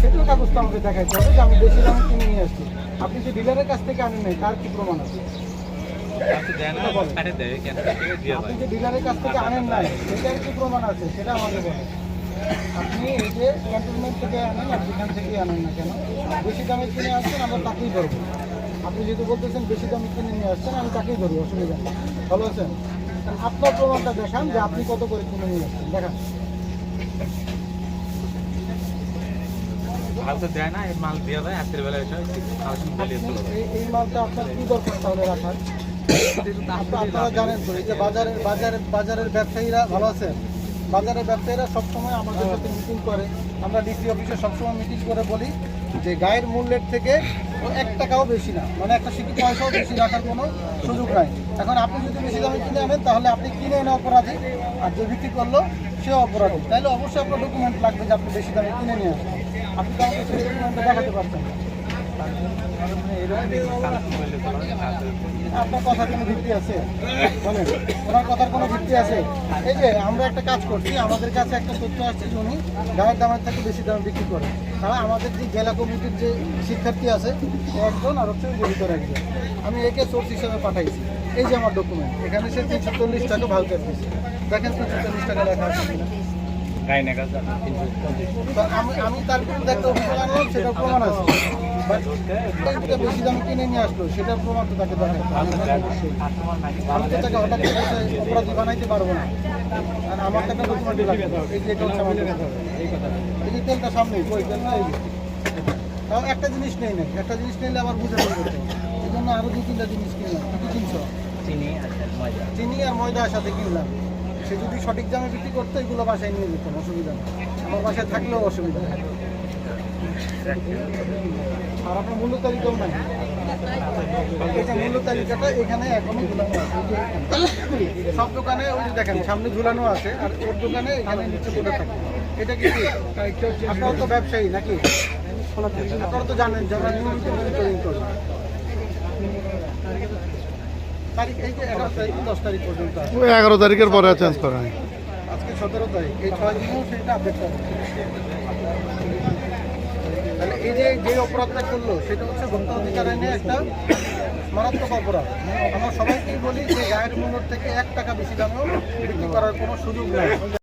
সেটার কাগজ তো আমাকে দেখাইতে হবে যে আমি বেশি দামে কিনে নিয়ে আসছি আপনি যে ডিলারের কাছ থেকে আনেন নাই তার কি প্রমাণ আছে আপনি যে ডিলারের কাছ থেকে আনেন নাই সেটার কি প্রমাণ আছে সেটা আমাকে বলেন আপনি এই যে ক্যান্টনমেন্ট থেকে আনেন আর যেখান থেকে আনেন না কেন বেশি দামে কিনে আসছেন আমরা তাকেই ধরবো আপনি যেহেতু বলতেছেন বেশি দামে কিনে নিয়ে আসছেন আমি তাকেই ধরবো অসুবিধা ভালো আছেন আপনার প্রমাণটা দেখান যে আপনি কত করে কিনে নিয়ে আসছেন দেখান তো দেয় না এই মাল দিয়ে দেয় রাত্রির বেলা এসে কালেকশন চালিয়ে চলে এই- মালটা আপনার কি দরকার তাহলে রাখার? আপনি- আপনারা জানেন তো এই যে বাজারের বাজারের বাজারের ব্যবসায়ীরা ভালো আছেন? বাজারের ব্যবসায়ীরা সবসময় আমাদের সাথে মিটিং করে। আমরা ডিসি অফিসে সবসময় মিটিং করে বলি যে গায়ের মূল্যের থেকে এক টাকাও বেশি না। মানে একটা সিটি পয়সাও বেশি রাখার কোনো সুযোগ নাই। এখন আপনি যদি বেশি দামে কিনে আনেন তাহলে আপনি কিনে এনে অপরাধী। আর যে বিক্রি করল সে অপরাধী। তাহলে অবশ্যই আপনার ডকুমেন্ট লাগবে যে আপনি বেশি দামে কিনে নিয়ে আসেন। আপনি তো আমাকে সেই ডকুমেন্টটা দেখাতে পারছেন আপনার কথার কোনো ভিত্তি আছে? বলেন, ওনার কথার কোনো ভিত্তি আছে? এই যে, আমরা একটা কাজ করছি, আমাদের কাছে একটা তথ্য আসছে যে উনি গায়ের দামের থেকে বেশি দামে বিক্রি করে তারা আমাদের যে জেলা কমিটির যে শিক্ষার্থী আছে একজন আর হচ্ছে যে একজন আমি একে সোর্স হিসেবে পাঠাইছি। এই যে আমার ডকুমেন্ট এখানে সে তিনশো চল্লিশ টাকা ভাউচার দেখেন তিনশো চল্লিশ টাকা লেখা আছে আমি তার বিরুদ্ধে একটা অভিযোগ আনলাম সেটার প্রমাণ আছে। But বেশি দামে কিনে নিয়ে আসলো সেটার প্রমাণ তো তাকে দেখাতে আমি তো তাকে হঠাৎ অপরাধী বানাইতে পারব না। আর আমার টাকা ডকুমেন্ট লাগবে এই যে এটা হচ্ছে আমার এই যে তেলটা সামনে কই তেল না তাও একটা জিনিস নেই না একটা জিনিস নিলে আবার বুঝে এই জন্য আরও দু তিনটা জিনিস কিনলাম। কি কিনছো? চিনি আছে মজা চিনি আর ময়দার সাথে কিনলাম। সে যদি সঠিক দামে বিক্রি করতো, এগুলো বাসায় নিয়ে যেতাম অসুবিধা নেই আমার বাসায় থাকলেও অসুবিধা নেই আর আপনার মূল্য তালিকাও নাই। মূল্য তালিকাটা এখানে সব দোকানে দেখেন, সামনে ঝুলানো আছে, আর দোকানে এখানে এটা কি আপনারা তো ব্যবসায়ী নাকি? তো জানেন যারা নিয়মিত এগারো তারিখ দশ তারিখ পর্যন্ত এগারো তারিখের পরে চেঞ্জ করা হয়। আজকে সতেরো তারিখ এই ছয় দিনেও সেটা আপডেট করবে তাহলে এই যে যে অপরাধটা করল সেটা হচ্ছে ভোক্তা অধিকার আইনে একটা মারাত্মক অপরাধ। আমরা সবাইকেই বলি যে গায়ের মূল্য থেকে এক টাকা বেশি দামেও বিক্রি করার কোনো সুযোগ নেই।